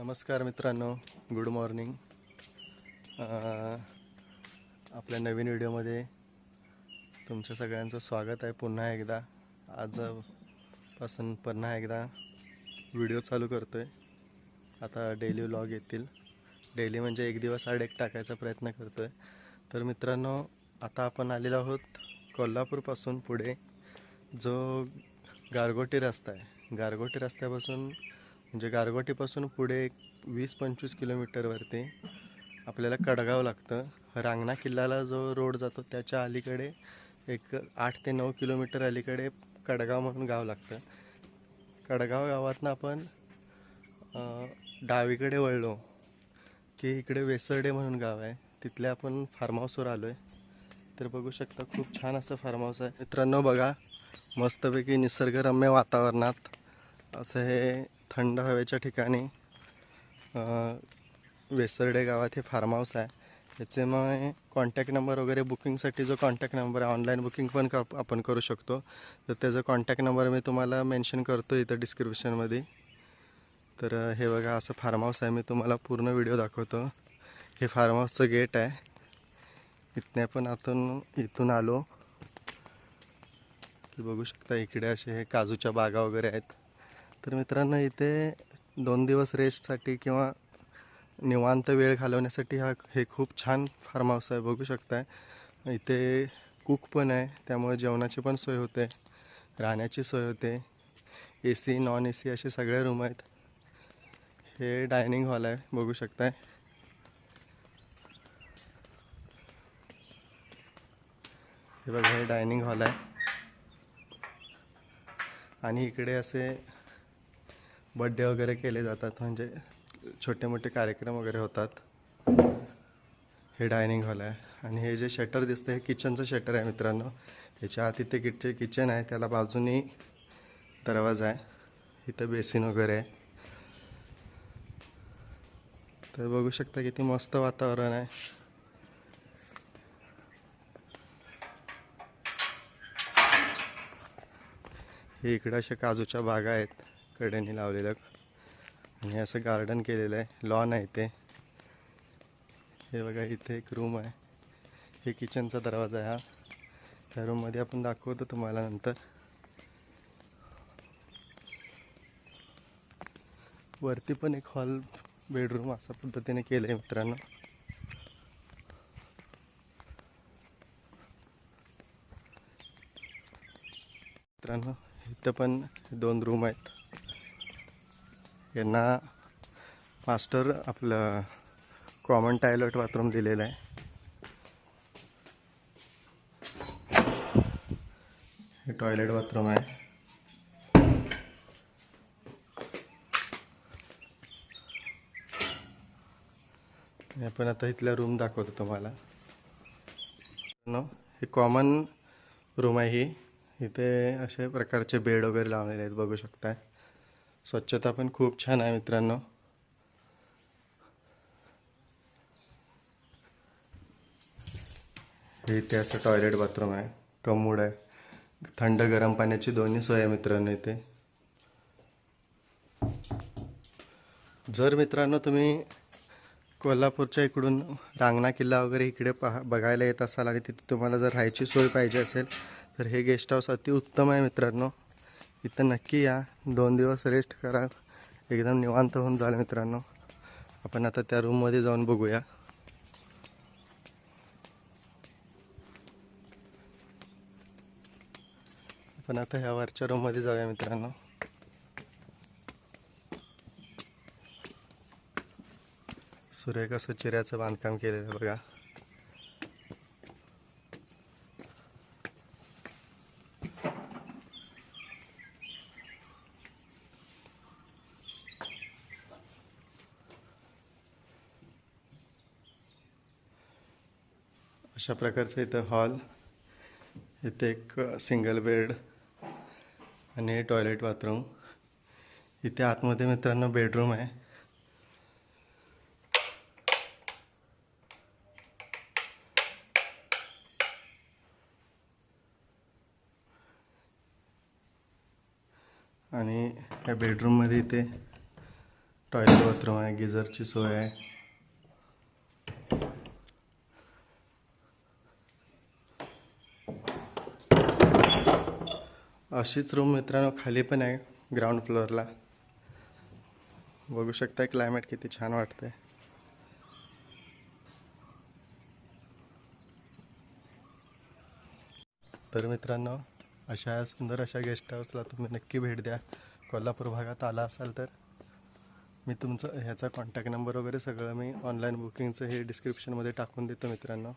नमस्कार मित्रांनो good morning आपल्या नवीन व्हिडिओमध्ये तुमच्या सगळ्यांचं स्वागत आहे. पुन्हा एकदा आजपासून पुन्हा एकदा व्हिडिओ चालू करतो आहे आता डेली व्लॉग येतील. डेली म्हणजे एक दिवस आड एक टाकायचा प्रयत्न करतो आहे तर मित्रांनो आता आपण आलेलो आहोत कोल्हापूरपासून पुढे जो गारगोटी रस्ता आहे. गारगोटी रस्त्यापासून म्हणजे गारगोटीपासून पुढे एक वीस पंचवीस किलोमीटरवरती आपल्याला कडगाव लागतं. रांगणा किल्ल्याला जो रोड जातो त्याच्या अलीकडे एक आठ ते नऊ किलोमीटर अलीकडे कडगाव म्हणून गाव लागतं. कडगाव गावातनं आपण डावीकडे वळलो की इकडे वेसर्डे म्हणून गाव आहे. तिथले आपण फार्म हाऊसवर आलो आहे तर बघू शकता खूप छान असं फार्म हाऊस आहे. मित्रांनो बघा मस्तपैकी निसर्गरम्य वातावरणात असं हे थंड हवेच्या ठिकाणी वेसरडे वेसर्डे गावात हे फार्म हाऊस आहे. याचे मग कॉन्टॅक्ट नंबर वगैरे बुकिंगसाठी जो कॉन्टॅक्ट नंबर आहे ऑनलाईन बुकिंग पण कर आपण करू शकतो. तर त्याचा कॉन्टॅक्ट नंबर मी तुम्हाला मेन्शन करतो इथं डिस्क्रिप्शनमध्ये तर हे बघा असं फार्म हाऊस आहे. मी तुम्हाला पूर्ण व्हिडिओ दाखवतो. हे फार्म हाऊसचं गेट आहे. इथने आपण आतून इथून आलो. की बघू शकता इकडे असे हे काजूच्या बागा वगैरे आहेत. तर मित्रांनो इथे दोन दिवस रेस्टसाठी किंवा निवांत वेळ घालवण्यासाठी हा हे खूप छान फार्म हाऊस आहे बघू शकताय. इथे कुक पण आहे त्यामुळे जेवणाची पण सोय होते राहण्याची सोय होते. A C non A C असे सगळे रूम आहेत. हे डायनिंग हॉल आहे बघू शकताय. हे बघा हे डायनिंग हॉल आहे. आणि इकडे असे बड्डे वगैरे केले जातात म्हणजे छोटे मोठे कार्यक्रम वगैरे होतात. हे डायनिंग हॉल आहे. आणि हे जे शटर दिसतं हे किचनचं शटर आहे मित्रांनो. त्याच्या आत इथे किचे किचन आहे त्याला बाजूनी दरवाजा आहे. इथं बेसिन वगैरे आहे. तर बघू शकता किती मस्त वातावरण आहे. हे इकडं अशा काजूच्या बागा आहेत. कडेने लावलेलं. आणि असं गार्डन केलेलं आहे. लॉन आहे ते हे बघा इथे एक रूम आहे. हे किचनचा दरवाजा आहे हा. त्या रूममध्ये आपण दाखवतो तुम्हाला नंतर. वरती पण एक हॉल बेडरूम अशा पद्धतीने केलं आहे मित्रांनो. मित्रांनो इथं पण दोन रूम आहेत. यांना मास्टर आपलं कॉमन टॉयलेट बाथरूम दिलेलं आहे. हे टॉयलेट बाथरूम आहे. आपण आता इथल्या रूम दाखवतो तुम्हाला. हे कॉमन रूम आहे ही. इथे असे प्रकारचे बेड वगैरे लावलेले आहेत बघू शकताय. स्वच्छता पण खूप छान आहे मित्रांनो. हे इथे असं टॉयलेट बाथरूम आहे. कमूड आहे. थंड गरम पाण्याची दोन्ही सोय आहे मित्रांनो इथे. जर मित्रांनो तुम्ही कोल्हापूरच्या इकडून रांगणा किल्ला वगैरे इकडे पहा बघायला येत असाल आणि तिथे तुम्हाला जर राहायची सोय पाहिजे असेल तर हे गेस्ट हाऊस अतिउत्तम आहे मित्रांनो. इथं नक्की या. दोन दिवस रेस्ट करा. एकदम निवांत होऊन जाल मित्रांनो. आपण आता त्या रूममध्ये जाऊन बघूया. आपण आता ह्या वरच्या रूममध्ये जाऊया मित्रांनो. सुरेख असं चिऱ्याचं बांधकाम केलेलं आहे बघा. अशा प्रकारचं इथं हॉल इथे एक सिंगल बेड आणि टॉयलेट बाथरूम इथे आतमध्ये मित्रांनो बेडरूम आहे. आणि या बेडरूममध्ये इथे टॉयलेट बाथरूम आहे गिझरची सोय आहे. अशीच रूम मित्रांनो खाली पण आहे ग्राउंड फ्लोअरला बघू शकताय क्लायमेट किती छान वाटतंय. तर मित्रांनो अशा सुंदर अशा गेस्ट हाऊसला तुम्ही नक्की भेट द्या. कोल्हापूर भागात आला असाल तर. मी तुमचं ह्याचा कॉन्टॅक्ट नंबर वगैरे सगळं मी ऑनलाईन बुकिंगचं हे डिस्क्रिप्शनमध्ये टाकून देतो मित्रांनो.